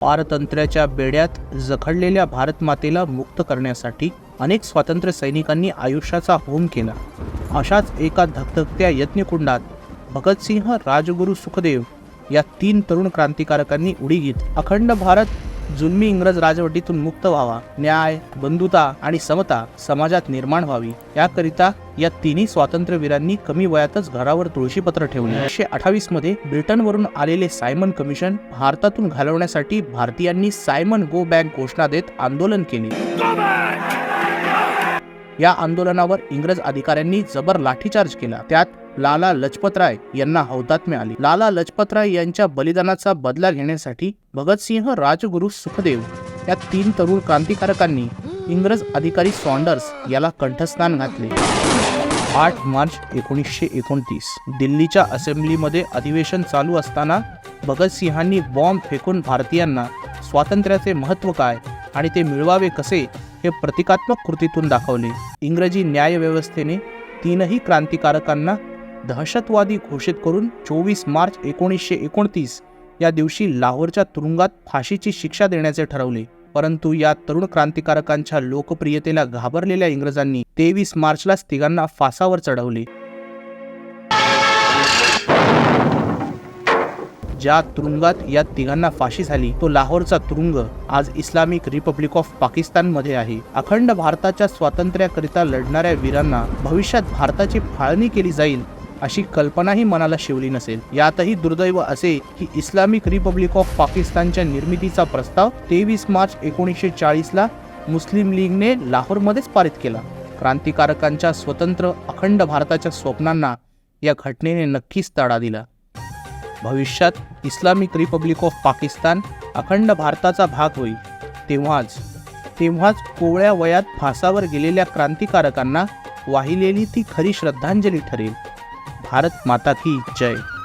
पारतंत्र्याच्या बेड्यात जखडलेल्या भारतमातेला मुक्त करण्यासाठी अनेक स्वातंत्र्य सैनिकांनी आयुष्याचा होम केला. अशाच एका धकधकत्या यज्ञकुंडात भगतसिंह राजगुरू सुखदेव या तीन तरुण क्रांतिकारकांनी उडी घेत अखंड भारत जुन्मी इंग्रज राजवटीतून मुक्त व्हावा न्याय बंधुता आणि समता समाजात निर्माण व्हावी. याकरिता या तिन्ही स्वातंत्र्यवीरांनी कमी वयातच घरावर तुळशीपत्र ठेवले. एकशे अठ्ठावीसमध्ये ब्रिटनवरून आलेले सायमन कमिशन भारतातून घालवण्यासाठी भारतीयांनी सायमन गो बॅक घोषणा देत आंदोलन केले. या आंदोलनावर इंग्रज अधिकाऱ्यांनी जबर लाठीचार्ज केला. त्यात लाला लजपतराय यांना हौतात्म्य मिळाली. लाला लजपतराय यांच्या बलिदानाचा बदला घेण्यासाठी भगतसिंह राजगुरू सुखदेव या तीन तरुण क्रांतिकारकांनी इंग्रज अधिकारी सॉन्डर्स याला कंठस्नान घातले. आठ मार्च एकोणीसशे एकोणतीस दिल्लीच्या असेंब्लीमध्ये अधिवेशन चालू असताना भगतसिंहांनी बॉम्ब फेकून भारतीयांना स्वातंत्र्याचे महत्त्व काय आणि ते मिळवावे कसे हे प्रतिकात्मक कृतीतून दाखवले. इंग्रजी न्यायव्यवस्थेने तीनही क्रांतिकारकांना दहशतवादी घोषित करून चोवीस मार्च एकोणीसशे एकोणतीस या दिवशी लाहोरच्या तुरुंगात फाशीची शिक्षा देण्याचे ठरवले. परंतु या तरुण क्रांतिकारकांच्या लोकप्रियतेला घाबरलेल्या इंग्रजांनी तेवीस मार्चलाच तिघांना फासावर चढवले. ज्या तुरुंगात या तिघांना फाशी झाली तो लाहोरचा तुरुंग आज इस्लामिक रिपब्लिक ऑफ पाकिस्तानमध्ये आहे. अखंड भारताच्या स्वातंत्र्याकरिता लढणाऱ्या वीरांना भविष्यात भारताची फाळणी केली जाईल अशी कल्पनाही मनाला शिवली नसेल. यातही दुर्दैव असे की इस्लामिक रिपब्लिक ऑफ पाकिस्तानच्या निर्मितीचा प्रस्ताव तेवीस मार्च एकोणीसशे चाळीसला मुस्लिम लीगने लाहोरमध्येच पारित केला. क्रांतिकारकांच्या स्वतंत्र अखंड भारताच्या स्वप्नांना या घटनेने नक्कीच तडा दिला. भविष्यात इस्लामिक रिपब्लिक ऑफ पाकिस्तान अखंड भारताचा भाग होईल. तेव्हाच तेव्हाच कोवळ्या वयात फासावर गेलेल्या क्रांतिकारकांना वाहिलेली ती खरी श्रद्धांजली ठरेल. भारत माता की जय।